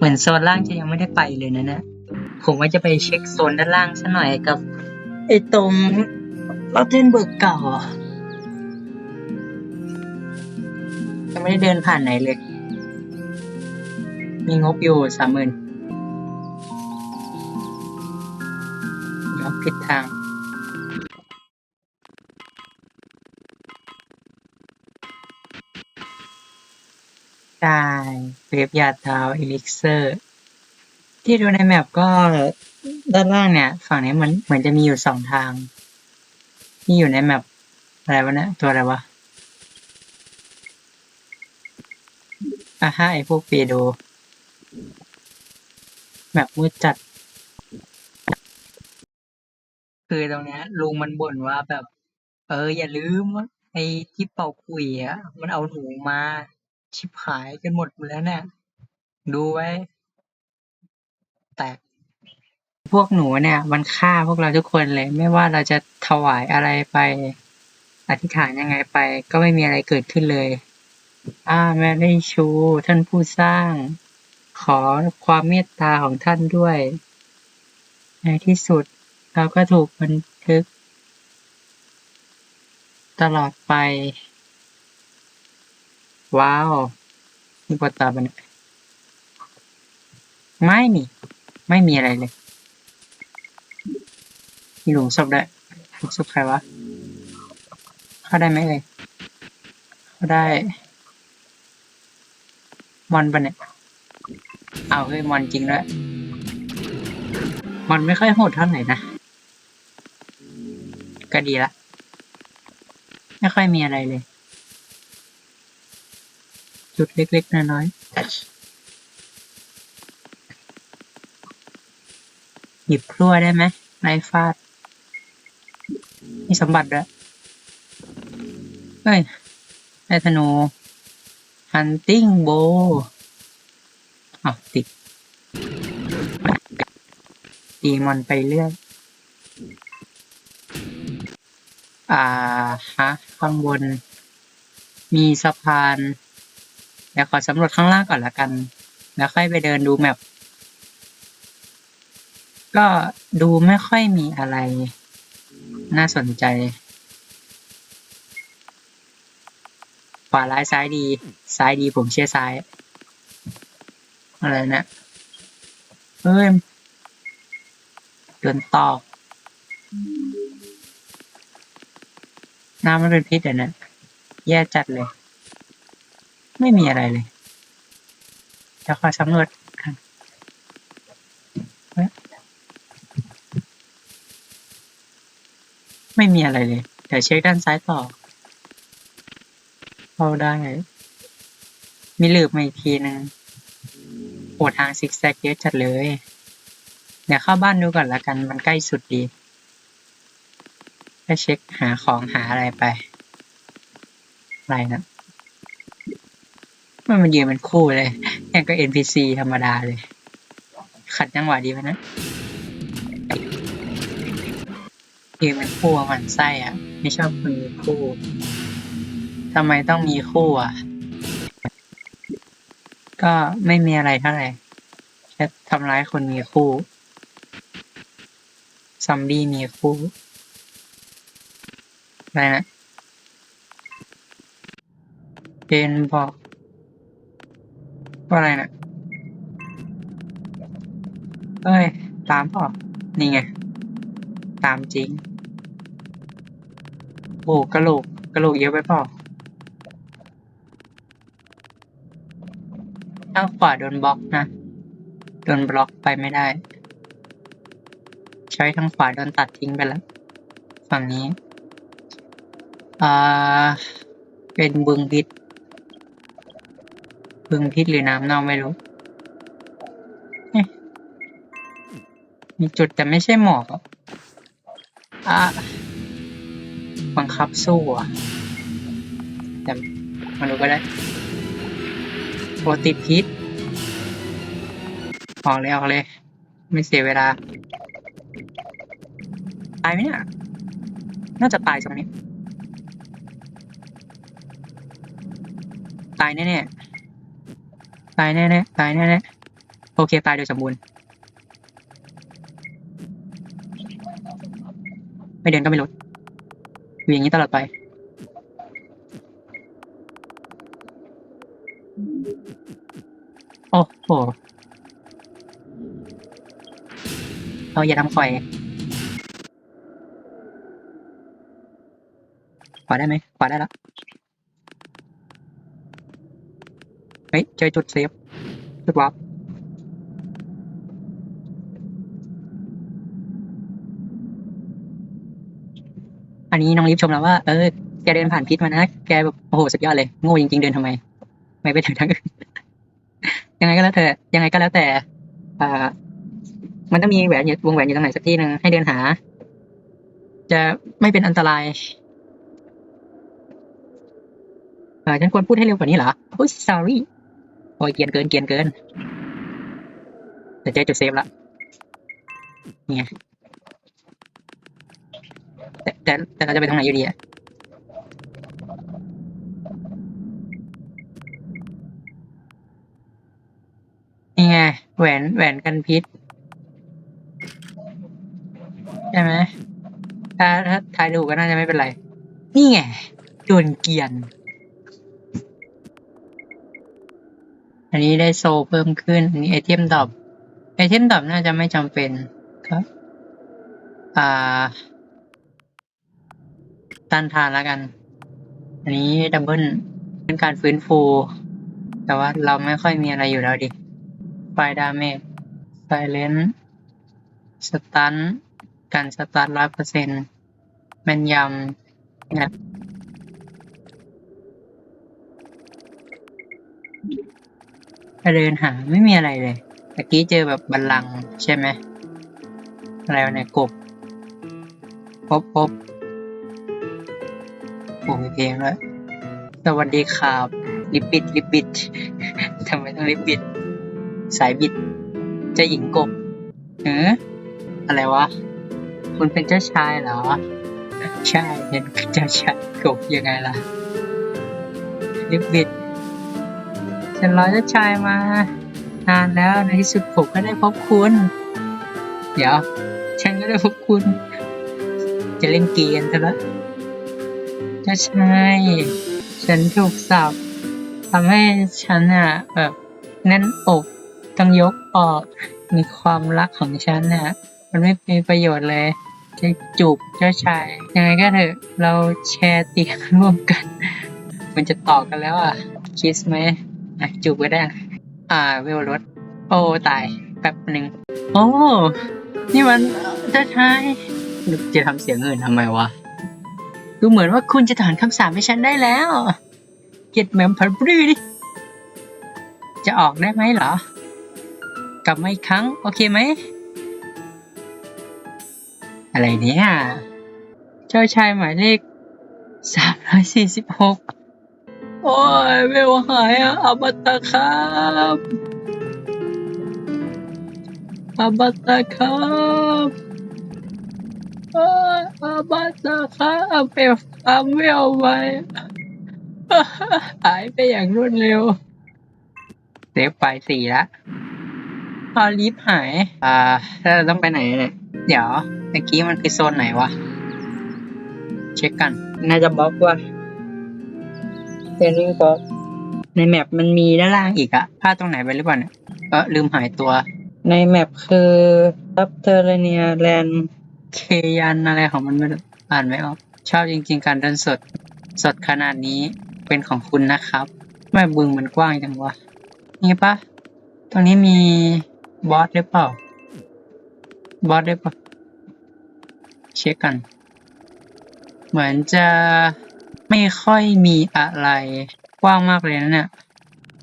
เหมือนโซนล่างจะยังไม่ได้ไปเลยนะเนี่ยผมว่าจะไปเช็คโซนด้านล่างซะหน่อยกับไอ้ตรงลอตเทนเบิร์กเก่าอะไม่ได้เดินผ่านไหนเลย มีงบอยู่สามหมื่นเดี๋ยวผิดทาง เว็บยาดาวอิลิกเซอร์ ที่ดูในแมปก็ด้านล่างเนี่ย ฝั่งนี้เหมือนเหมือนจะมีอยู่สองทาง ที่อยู่ในแมปอะไรวะเนี่ยตัวอะไรวะอ่าฮะไอพวกเปโดแมปมืดจัด คือตรงเนี้ยลุงมันบ่นว่าแบบ เอออย่าลืมว่าไอที่เป่าขุยอะมันเอาหนูมา ชิบหายกันหมดแล้วเนี่ย ดูไว้ แตกพวกหนูเนี่ย มันฆ่าพวกเราทุกคนเลย ไม่ว่าเราจะถวายอะไรไป อธิษฐานยังไงไป ก็ไม่มีอะไรเกิดขึ้นเลย อ่าแม่ได้ชู ท่านผู้สร้าง ขอความเมตตาของท่านด้วย ในที่สุด เราก็ถูกบันทึก ตลอดไป ว้าวนี่ปวดตาบันไม่นี่ ไม่มีอะไรเลยมีหลุมศพได้หลุมศพใครวะ เข้าได้ไหมเอ่ยเข้าได้ มอนปะเนี่ยเอาเฮ้ยมอนจริงด้วยมอนไม่ค่อยโหดเท่าไหร่นะ ก็ดีละ ไม่ค่อยมีอะไรเลย จุดเล็กๆ น้อยๆ หยิบพลั่วได้ไหมไม้ฟาด มีสมบัติด้วยเฮ้ยได้ธนู hunting bow อ้าติดตีมอนไปเรื่อย อ่าฮะข้างบน มีสะพาน เดี๋ยวขอสำรวจข้างล่างก่อนละกัน แล้วค่อยไปเดินดูแมปก็ดูไม่ค่อยมีอะไร น่าสนใจ ขวาร้ายซ้ายดี ซ้ายดีผมเชื่อซ้าย อะไรเนะี่ยเฮ้ยโดนตอกน้ำมันเป็นพิษอะนะแย่จัดเลย ไม่มีอะไรเลยเดี๋ยวขอสำรวจกันไม่มีอะไรเลย เดี๋ยวเช็คด้านซ้ายต่อเข้าได้ มีหลืบมาอีกทีนึงโหทางซิกแซกเยอะจัดเลย เดี๋ยวเข้าบ้านดูก่อนละกัน มันใกล้สุดดีก็เช็คหาของหาอะไรไป อะไรนะ มันมันยืนเป็นคู่เลยอย่างก็ NPC ธรรมดาเลย ขัดจังหวะดีไหมนะยืนเป็นคู่มันไส้อะ ไม่ชอบคนมีคู่ทำไมต้องมีคู่อะ ก็ไม่มีอะไรเท่าไหร่แค่ทำร้ายคนมีคู่ซอมบี้มีคู่อะไรนะเจนบอก ว่าอะไรนะเอ้ย ตามเปล่านี่ไง ตามจริง โอ้กระโหลกกระโหลกเยอะไปเปล่าถ้างขวาโดนบล็อกนะ โดนบล็อกไปไม่ได้ ใช้ทางขวาโดนตัดทิ้งไปแล้ว ฝั่งนี้ อ่า เป็นบึงพิษ บึงพิษหรือน้ำเน่าไม่รู้มีจุดแต่ไม่ใช่หมอกอะอะบังคับสู้อะ แต่มาดูก็ได้โอติดพิษออกเลยออกเลย ไม่เสียเวลา ตายไหมเนี่ย น่าจะตายตรงนี้ ตายแน่ๆ ตายแน่ๆตายแน่ๆโอโอเคตายโดยสมบูรณ์ไม่เดินก็ไม่ลดอยู่อย่างนี้ตลอดไป โอ้โหเราอย่าทำคอยขวาได้ไหมขวาได้แล้ว เฮ้ยเจอจุดเซฟจุดวับอันนี้น้องลิฟชมแล้วว่า เออ แกเดินผ่านพิษมานะ แกแบบโอ้โหสุดยอดเลย โง่จริง ๆ เดินทำไม ไม่ไปถึงทางอื่น ยังไงก็แล้วแต่ ยังไงก็แล้วแต่ อ่า มันต้องมีแหวนอยู่วงแหวนอยู่ตรงไหนสักที่หนึ่งให้เดินหา จะไม่เป็นอันตรายเออฉันควรพูดให้เร็วกว่านี้เหรอโอ้ย sorry โอ้ยเกียนเกินเกียนเกินแต่เจอจุดเซฟละนี่ไงแต่แต่แต่เราจะไปทางไหนอยู่ดีอะนี่ไงแหวนแหวนกันพิษใช่ไหมถ้าถ้าทายถูกก็น่าจะไม่เป็นไร นี่ไงโดนเกียน อันนี้ได้โซเพิ่มขึ้น อันนี้ไอเทมดอปไอเทมดอปน่าจะไม่จำเป็นครับอ่าต้านทานแล้วกัน อันนี้ดับเบิลเป็นการฟื้นฟู แต่ว่าเราไม่ค่อยมีอะไรอยู่แล้วดิไฟดาเมจไซเลนสตันการสตันร้อยเปอร์เซ็นต์แม่นยำนะ ไปเดินหาไม่มีอะไรเลยตะกี้เจอแบบบัลลังก์ใช่ไหมอะไรวะเนี่ยกบพบพบโอ้มีเพลงแล้วสวัสดีครับลิปบิดลิปบิดทำไมต้องลิปบิด สายบิด เจ้าหญิงกบเอออะไรวะ คุณเป็นเจ้าชายเหรอ ใช่เป็นเจ้าชายกบยังไงล่ะลิปบิด ฉันรอเจ้าชายมา นานแล้วในที่สุดผมก็ได้พบคุณ เดี๋ยว ฉันก็ได้พบคุณ จะเล่นเกมซะล้วเจ้าชาย ฉันถูกสาปทำให้ฉันอะแบบแน่นอกต้องยกออกมีความรักของฉันน่ะ มันไม่มีประโยชน์เลยจะจูบเจ้าชายยังไงก็เถอะเราแชร์เตียงร่วมกัน มันจะต่อกันแล้วอะคิสไหม อะจูบก็ได้ อ่า เวลรถ โอ้ตายแป๊บหนึ่งโอ้ นี่มันเจ้าชายจะทำเสียงอื่นทำไมวะ ดูเหมือนว่าคุณจะถอนคำสาปให้ฉันได้แล้ว เก็ดแมมพันบรีดิ จะออกได้ไหมเหรอ กลับมาอีกครั้ง โอเคไหม อะไรเนี่ย เจ้าชายหมายเลขสามร้อยสี่สิบหก โอ้ยไม่ว่าหายอะอาบัตตาครับอาบัตตาครับโอ้ยอาบัตตาครับเปลวทำไม่เอาไว้หายไปอย่างรวดเร็วเซฟไปสี่ละพอลิฟต์หาย อ่าแล้วเราต้องไปไหนเนี่ย เดี๋ยวเมื่อกี้มันคือโซนไหนวะ เช็คกัน น่าจะบล็อกว่ะ เทรนนิ่งบล็ในแมปมันมีด้านล่างอีกอะพลาดตรงไหนไปหรือเปล่าเนี่ยเออลืมหายตัว ในแมปคือซับเทอร์เนียแลนเคยันอะไรของมันไม่รู้อ่านไม่ออก ชอบจริง ๆ การเดินสด สดขนาดนี้เป็นของคุณนะครับแม่บึงมันกว้างจังวะ นี่ปะตรงนี้มีบอสหรือเปล่า บอสหรือเปล่า เช็คกัน เหมือนจะ ไม่ค่อยมีอะไรกว้างมากเลยนะเนี่ย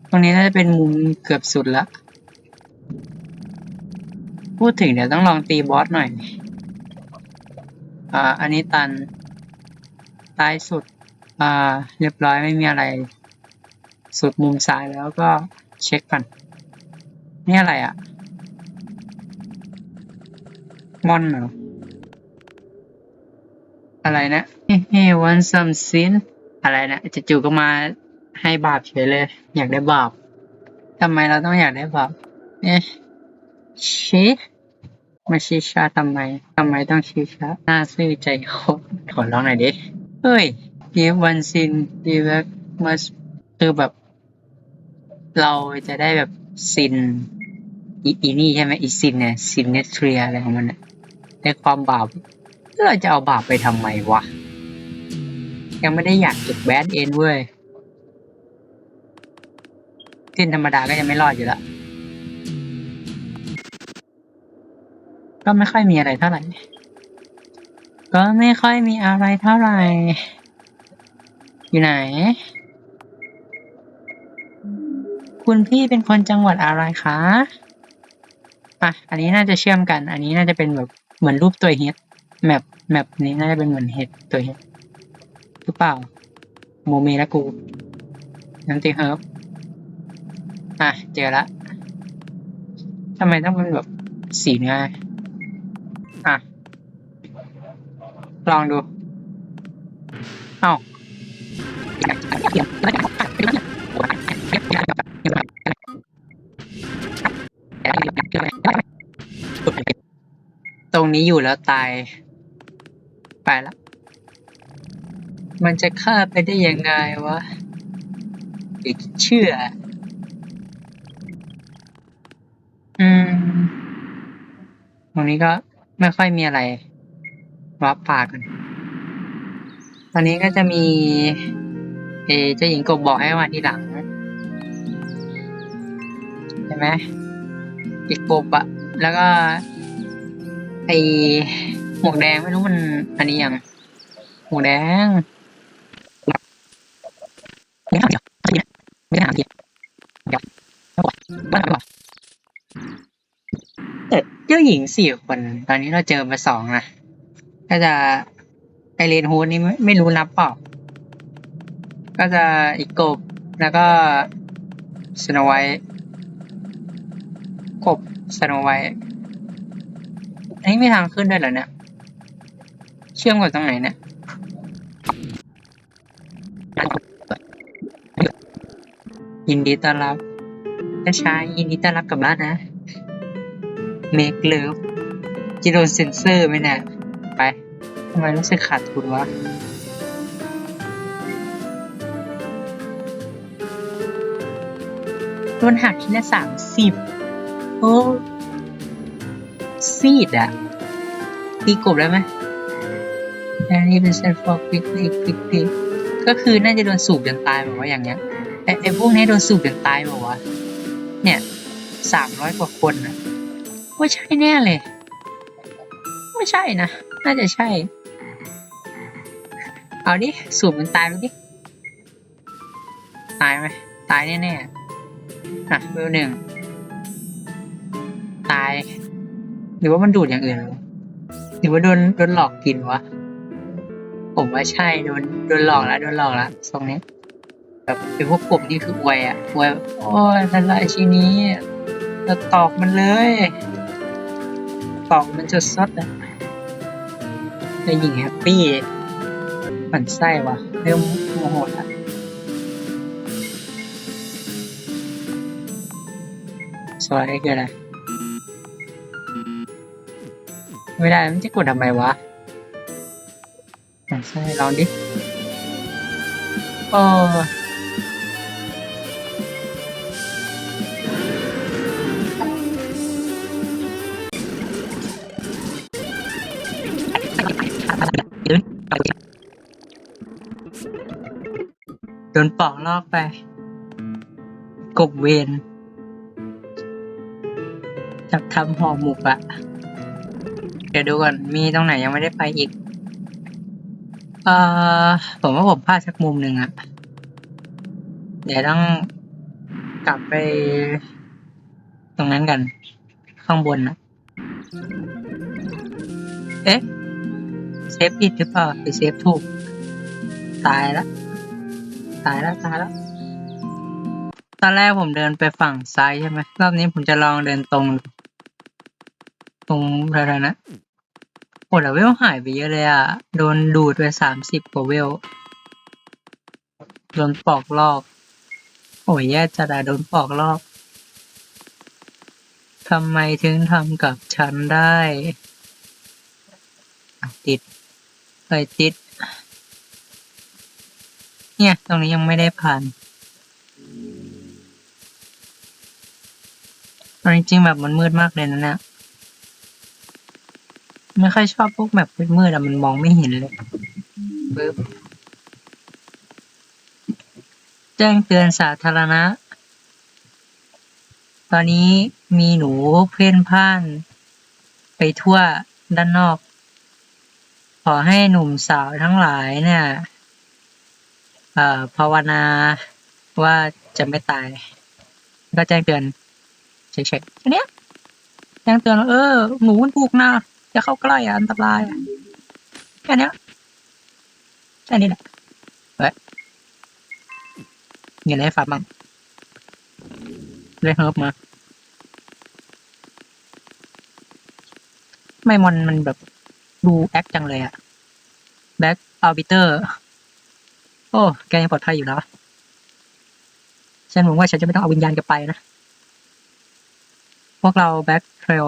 ตรงนี้น่าจะเป็นมุมเกือบสุดละ พูดถึงเดี๋ยวต้องลองตีบอสหน่อย อ่า อันนี้ตันท้ายสุด อ่า เรียบร้อยไม่มีอะไร สุดมุมซ้ายแล้วก็เช็คกันนี่อะไรอะ่ะมอนเหรอ อะไรนะเฮ้เฮ้วันซัมซินอะไรนะจะจู่ก็มาให้บาปเฉยเลย อยากได้บาปทำไมเราต้องอยากได้บาปเอ๊ะชี้มาชี้ชาทำไมทำไมต้องชี้ชาหน้าซื่อใจคดขอร้องหน่อยดิเฮ้ย give one sin d e v e must คือแบบ เราจะได้แบบซินอีนี่ใช่ไหมอีซินเนี่ยซินเนเทรียอะไรของมันน่ะได้ความบาป เราจะเอาบาปไปทำไมวะ ยังไม่ได้อยากเก็บแบดเอ็นเว้ยซินธรรมดาก็ยังไม่รอดอยู่ละก็ไม่ค่อยมีอะไรเท่าไหร่ ก็ไม่ค่อยมีอะไรเท่าไหร่ อยู่ไหน คุณพี่เป็นคนจังหวัดอะไรคะ อะ อันนี้น่าจะเชื่อมกัน อันนี้น่าจะเป็นแบบเหมือนรูปตัวเฮด แมปแมปนี้น่าจะเป็นเหมือนเฮดตัวเฮดหรือเปล่า โมเมและกูนันติเฮิร์บอะ เจอละทำไมต้องเป็นแบบสีเนื้ออะ ลองดู เอ้าตรงนี้อยู่แล้วตาย ไปละ มันจะฆ่าไปได้ยังไงวะเด็กเชื่อ อืม ตรงนี้ก็ไม่ค่อยมีอะไรวับปากกัน ตอนนี้ก็จะมี เอเจ้าหญิงกบบอกให้มาทีหลังเห็นไหมอีกกบอะแล้วก็ไอ หมวกแดงไม่รู้มันอันนี้ยังหมวกแดงไม่ถามเดียวไม่ถามเดียวเดี๋ยวบ้าหรอแต่เจ้าหญิงสี่คนตอนนี้เราเจอมาสองนะก็จะไอเรนฮูดนี่ไม่ไม่รู้นับเปล่าก็จะอีกกบแล้วก็สโนไวท์กบสโนไวท์อันนี้ไม่ทางขึ้นด้วยเหรอเนี่ย ชื่อมกับตรงไหนเนี่ยยินดีต้อนรับถ้าชายยินดีต้อนรับกลับบ้านนะ Make love จะโดนเซ็นเซอร์ไหมเนี่ย ไปทำไมรู้สึกขาดทุนวะโดนหักทีละสามสิบโอ้ซีดอะตีกบได้ไหม อันนี้เป็นเซนฟอร์ควิกคลิกคลิกคลิกก็คือน่าจะโดนสูบจนตายแบบว่าอย่างเงี้ยไอไอพวกนี้โดนสูบจนตายแบบว่าเนี่ยสามร้อยกว่าคนนะไม่ใช่แน่เลย ไม่ใช่นะ น่าจะใช่ เอาดิ สูบมันตายไปดิ ตายไหมตายแน่ๆอะเบอร์หนึ่ง ตาย หรือว่ามันดูดอย่างอื่น หรือว่าโดนโดนหลอกกินวะ ผมว่าใช่โดนโดนหลอกแล้วโดนหลอกแล้วทรงนี้แบบเป็นพวกกบนี่คืออวยอะอวยโอ้ยทันไรชีนี้เราตอกมันเลยตอกมันจะซดอะไอหญิงแฮปปี้มันไส้ว่ะเริ่มโมโหละสวยคืออะไรไม่ได้มันจะกดทำไมวะ หมันไส้ลองดิโอ้โดนปอกลอกไป กบเวนจับทำห่อหมกอะเดี๋ยวดูก่อน มีตรงไหนยังไม่ได้ไปอีก เอ่อผมว่าผมพลาดสักมุมหนึ่งอะเดี๋ยวต้องกลับไป ตรงนั้นกัน ข้างบนนะเอ๊ะ เซฟผิดหรือเปล่าหรือเซฟถูก ตายแล้วตายแล้วตายแล้วตอนแรกผมเดินไปฝั่งซ้ายใช่ไหมรอบนี้ผมจะลองเดินตรง ตรงอะไรนะ โอ้แต่เวลหายไปเยอะเลยอะโดนดูดไปสามสิบกว่าเวล โดนปอกลอก โอ้ยแย่จัดอะโดนปอกลอกทำไมถึงทำกับฉันได้ติดเอ้ยติด เนี่ย ตรงนี้ยังไม่ได้ผ่านจริงๆแบบมันมืดมากเลยนะเนี่ย ไม่ค่อยชอบพวกแบบมืดๆอะมันมองไม่เห็นเลยปึ๊บแจ้งเตือนสาธารณะ ตอนนี้มีหนูเพ่นพ่าน ไปทั่วด้านนอก ขอให้หนุ่มสาวทั้งหลายเนี่ยเอ่อภาวนาว่าจะไม่ตาย ก็แจ้งเตือนเฉยๆอันเนี้ยแจ้งเตือนเออ หนูมันปลูกนะ จะเข้าใกล้อะอันตรายอะแค่นี้แค่นี้แหละเฮ้ยเงินให้ฝากบ้างเลยเฮิร์บมาไม่มอนมันแบบดูแอคจังเลยอะแบ็กอัลบิเตอร์ โอ้ แกยังปลอดภัยอยู่แล้วฉันหวังว่าฉันจะไม่ต้องเอาวิญญาณแกไปนะ พวกเราแบ็คเทรล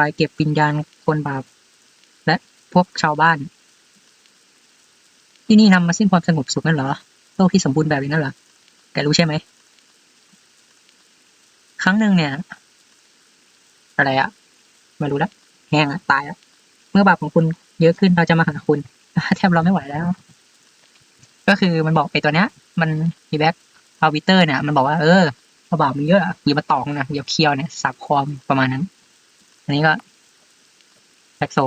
อยเก็บวิญญาณคนบาป และพวกชาวบ้าน ที่นี่นำมาซึ่งความสงบสุขนั่นเหรอ โลกที่สมบูรณ์แบบนี้นั่นเหรอ แกรู้ใช่ไหม ครั้งหนึ่งเนี่ย อะไรอะไม่รู้แล้วแห้งอะตายอะเมื่อบาปของคุณเยอะขึ้นเราจะมาหาคุณแทบเราไม่ไหวแล้ว ก็คือมันบอกไอ้ตัวเนี้ย มันมีแบ็คเอาวิเตอร์เนี่ยมันบอกว่าเออพอบาปมันเยอะอะอย่ามาตองนะอย่าเคียวเนี่ยสับคอมประมาณนั้น อันนี้ก็แบ็คโซ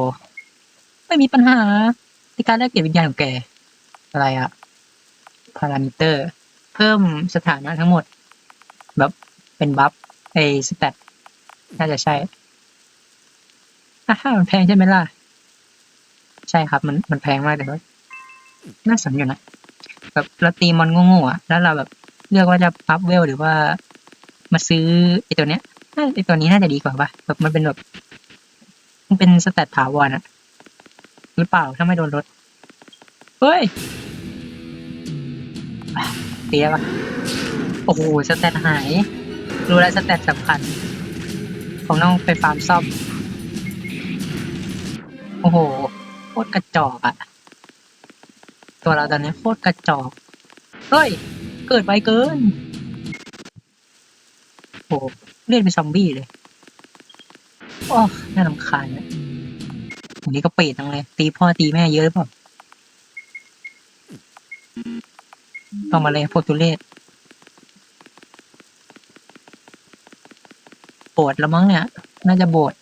ไม่มีปัญหาในการแลกเปลี่ยนวิญญาณของแก อะไรอะพารามิเตอร์ เพิ่มสถานะทั้งหมด แบบเป็นบัฟไอสเตตน่าจะใช่อ่าฮะมันแพงใช่ไหมล่ะ ใช่ครับ มันมันแพงมากแต่ว่าน่าสนอยู่นะแบบเราตีมอนโง่ๆอะแล้วเราแบบเลือกว่าจะอัพเวลหรือว่ามาซื้อไอตัวเนี้ย ไอตัวนี้น่าจะดีกว่าปะแบบมันเป็นแบบมันเป็นสแตทถาวรอะหรือเปล่าถ้าไม่โดนรถ เฮ้ยเตียปะโอ้โหสแตทหาย รู้แล้วสแตทสำคัญ ผมต้องไปฟาร์มซ่อม โอ้โหโคตรกระจอกอะตัวเราตอนนี้โคตรกระจอก เฮ้ย เกิดไปเกิน โอ้ เล่นเป็นซอมบี้เลยโอ้น่ารำคาญนะอันนี้ก็เป็ดจังเลย ตีพ่อตีแม่เยอะหรือเปล่าต้องมาเลยพวกตุเลศโบดแล้วมั้งเนี่ย น่าจะโบด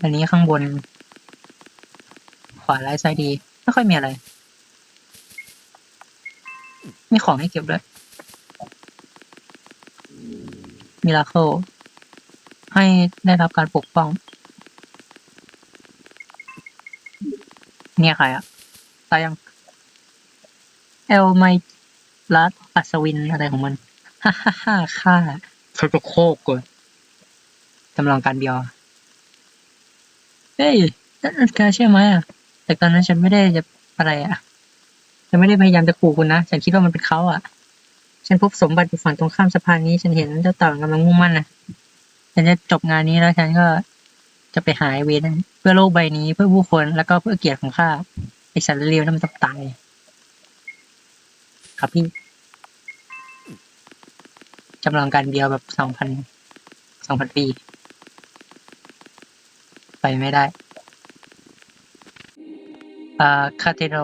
อันนี้ข้างบน ขวาร้ายซ้ายดี ไม่ค่อยมีอะไร มีของให้เก็บด้วย มิราเคิลให้ได้รับการปกป้อง เนี่ยใครอะตายยังเอลไมรัสอัศวินอะไรของมัน ฮ่าฮ่าฮ่าค่าเขาจะโคกก่อนจำลองการเดียว เฮ้ยนั่นแกใช่ไหมอะ แต่ตอนนั้นฉันไม่ได้จะอะไรอะ ฉันไม่ได้พยายามจะขู่คุณนะ ฉันคิดว่ามันเป็นเขาอะ ฉันพบสมบัติอยู่ฝั่งตรงข้ามสะพานนี้ ฉันเห็นเจ้าเต่ากำลังมุ่งมั่นนะฉันจะจบงานนี้แล้วฉันก็จะไปหาไอเวนเพื่อโลกใบนี้เพื่อผู้คนแล้วก็เพื่อเกียรติของข้าไอสัตว์เลวนั่นมันต้องตายครับพี่จำลองการเดียวแบบสองพันสองพันปี ไปไม่ได้อ่าคาเทโร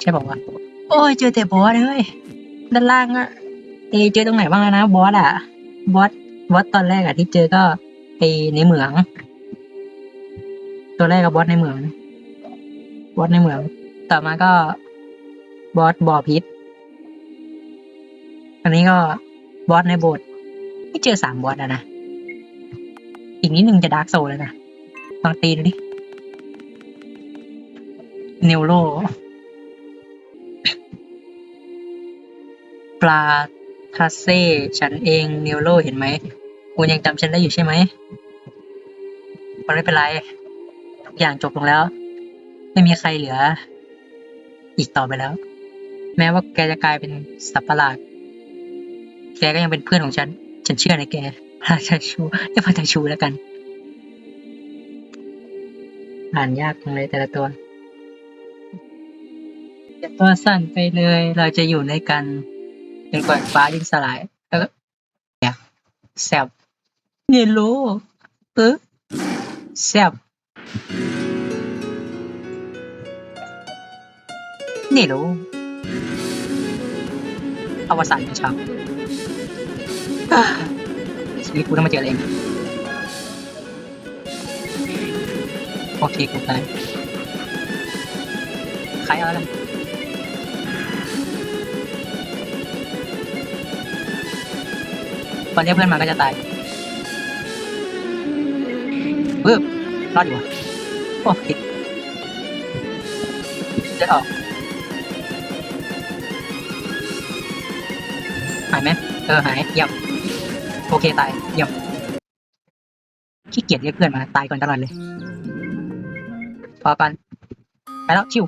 ใช่บอกว่า โอ้ยเจอแต่บอสเลยด้านล่างอะ เอเจอตรงไหนบ้างนะบอสอะบอสบอสตอนแรกอะที่เจอก็ไอในเหมือง ตัวแรกกับอสในเหมืองบอสในเหมือง ต่อมาก็บอสบ่อพิษอันนี้ก็บอสในโบสถ์ไม่เจอสามบอสอะนะอีกนิดนึงจะดาร์กโซแล้วนะลองตีดูดิเนวโลปลา ทาเซ่ฉันเองเนวโลเห็นไหมคุณยังจำฉันได้อยู่ใช่ไหมมันไม่เป็นไร ทุกอย่างจบลงแล้ว ไม่มีใครเหลือ อีกต่อไปแล้ว แม้ว่าแกจะกลายเป็นสัตว์ประหลาดแกก็ยังเป็นเพื่อนของฉัน ฉันเชื่อในแกพระชาชูเรียกพระชาชูแล้วกัน อ่านยากจังเลยแต่ละตัวอย่าตัวสั้นไปเลย เราจะอยู่ในกัน จนกว่าฟ้าดินสลายเออเนี่ยแซบเนโลเออแซบเนโลอวสานเป็นชาวอ่าชีวิตกูต้องมาเจออะไรเองโอเคกูตายใครเอาอะไรตอนเรียกเพื่อนมาก็จะตายปึ๊บรอดอยู่โอ้ติดเลือออกหายไหมเออหายเยี่ยมโอเคตายเยี่ยมขี้เกียจเรียกเพื่อนมา ตายก่อนตลอดเลย พอปันไปแล้วชิว